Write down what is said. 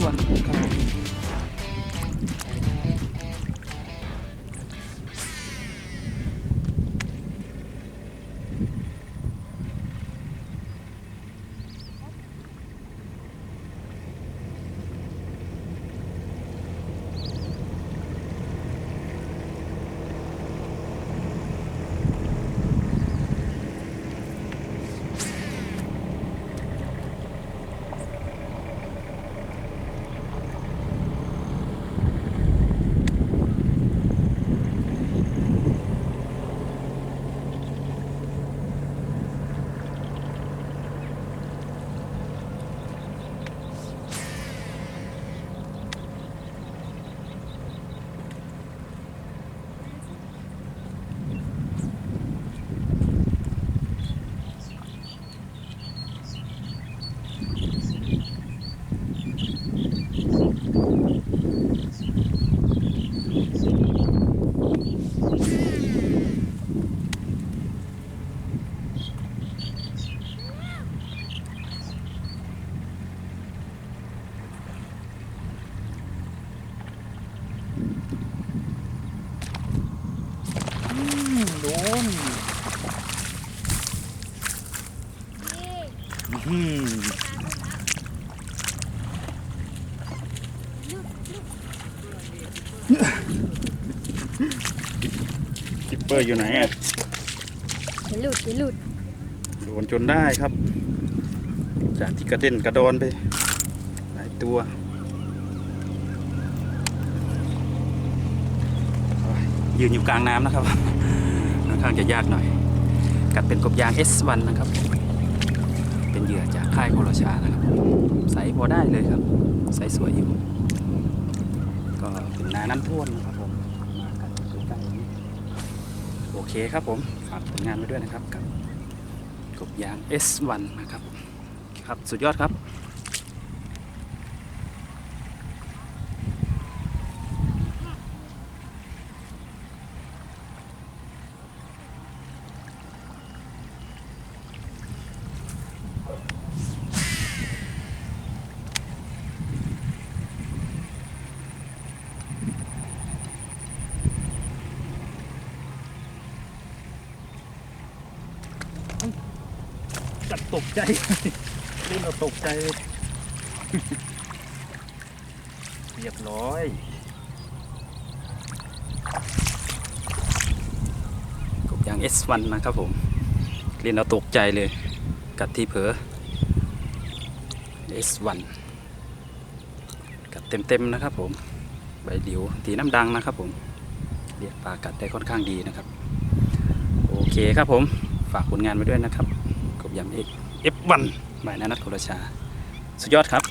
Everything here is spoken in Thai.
keluarga โดนอืมจิปเปอร์อยู่ไหนอะอย่าหลุดอย่หลุดโดนจนได้ครับ จากที่กระเด็นกระโดนไป หลายตัว ยืนอยู่กลางน้ำนะครับค่อนข้างจะยากหน่อย กัดเป็นกบยาง S1 นะครับ เป็นเหยื่อจากค่ายโคโรชานะครับ ใสพอได้เลยครับ ใสสวยอยู่ ก็เป็นนาน้ำท่วมนะครับผมมากันใกล้ๆนี้โอเคครับผม ฝากผลงานไว้ด้วยนะครับกับกบยาง S1 นะครับ ครับสุดยอดครับ จัดตกใจเล่นเราตกใจเลยเรียบร้อยกบยาง S1 นะครับผมเล่นเราตกใจเลย กัดที่เผลอ S1 กัดเต็มๆนะครับผม ใบเดียวตีน้ำดังนะครับผม เรียกปลากัดได้ค่อนข้างดีนะครับ โอเคครับผม ฝากผลงานไว้ด้วยนะครับ ยำเอก F1 บายนานัทโครชา สุดยอดครับ